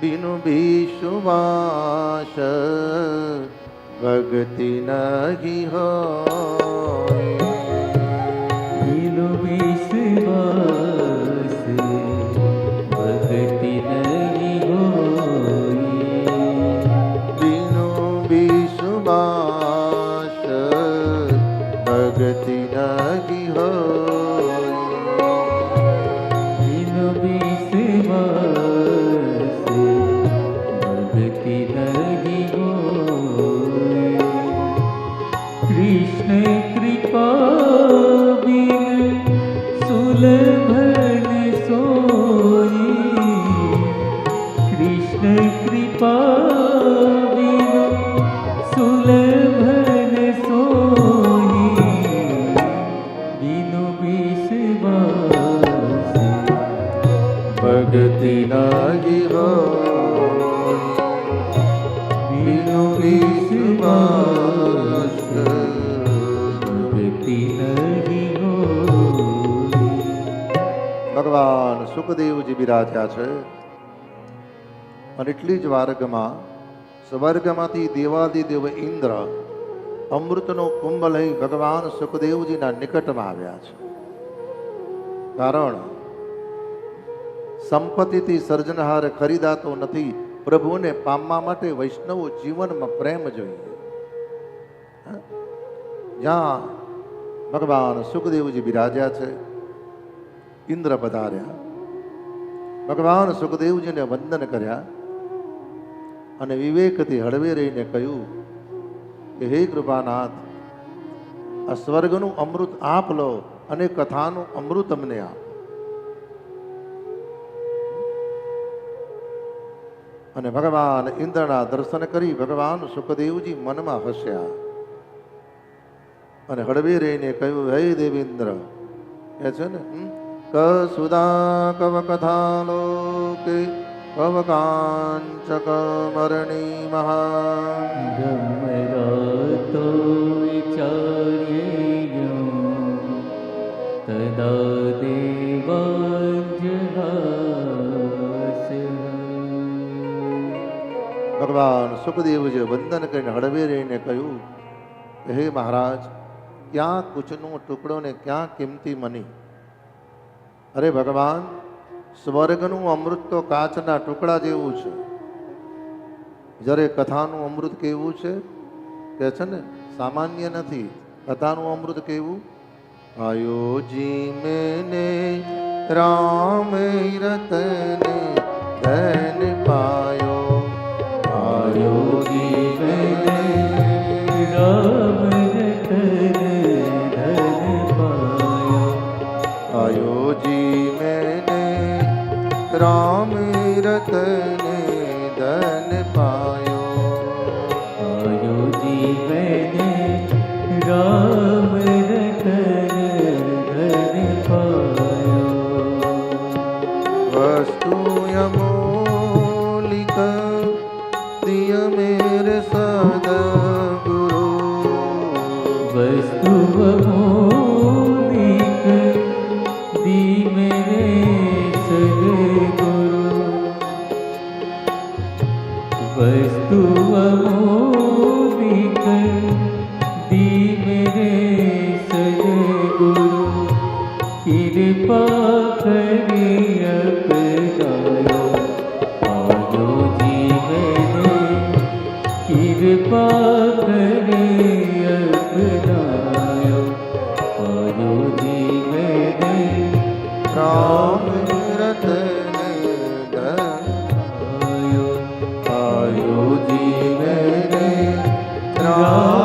बिनु विश्वास भगति नहि हो बिनु विश्वास भगति नहि हो बिनु विश्वास ભગવાન સુખદેવજી બિરાજ્યા છે. અને એટલી જ વાર્ગમાં સ્વર્ગમાંથી દેવાદિદેવ ઇન્દ્ર અમૃતનો કુંભ લઈ ભગવાન સુખદેવજીના નિકટમાં આવ્યા છે. કારણ સંપત્તિથી સર્જનહાર ખરીદાતો નથી, પ્રભુને પામવા માટે વૈષ્ણવો જીવનમાં પ્રેમ જોઈએ? જ્યાં ભગવાન સુખદેવજી બિરાજ્યા છે ઇન્દ્ર પધાર્યા ભગવાન સુખદેવજીને વંદન કર્યા અને વિવેકથી હળવે રહીને કહ્યું, કે હે કૃપાનાથ, આ સ્વર્ગનું અમૃત આપ લો અને કથાનું અમૃત અમને આપ અને ભગવાન ઇન્દ્રના દર્શન કરી ભગવાન સુખદેવજી મનમાં હસ્યા અને હળવે રહીને કહ્યું, હે દેવેન્દ્ર એ છે ને? કસુદા કવ કથા લોકે કવ કાંચક મરણી મહા ગમરાતો વિચાર્યેયો તદા ભગવાન સુખદેવજીએ વંદન કરીને હળવે રહીને કહ્યું હે મહારાજ ક્યાં કૂચનું ટુકડો ને ક્યાં કિંમતી મની અરે ભગવાન, સ્વર્ગનું અમૃત તો કાચના ટુકડા જેવું છે. જ્યારે કથાનું અમૃત કેવું છે? કે છે ને, સામાન્ય નથી. કથાનું અમૃત કેવું? આયોજી મેને રામ રતને ધન રામ રતને ધન પાયો. આયો જીવને રામ રતન ધન પાયો. વસ્તુ અમોલિક દી મેરે સદગુરુ કૃપા કરી અપનાયો આયો જીવને કૃપા કરી અપનાયો આયો જીવને રામ રતને ધન આયો આયો જીવને રામ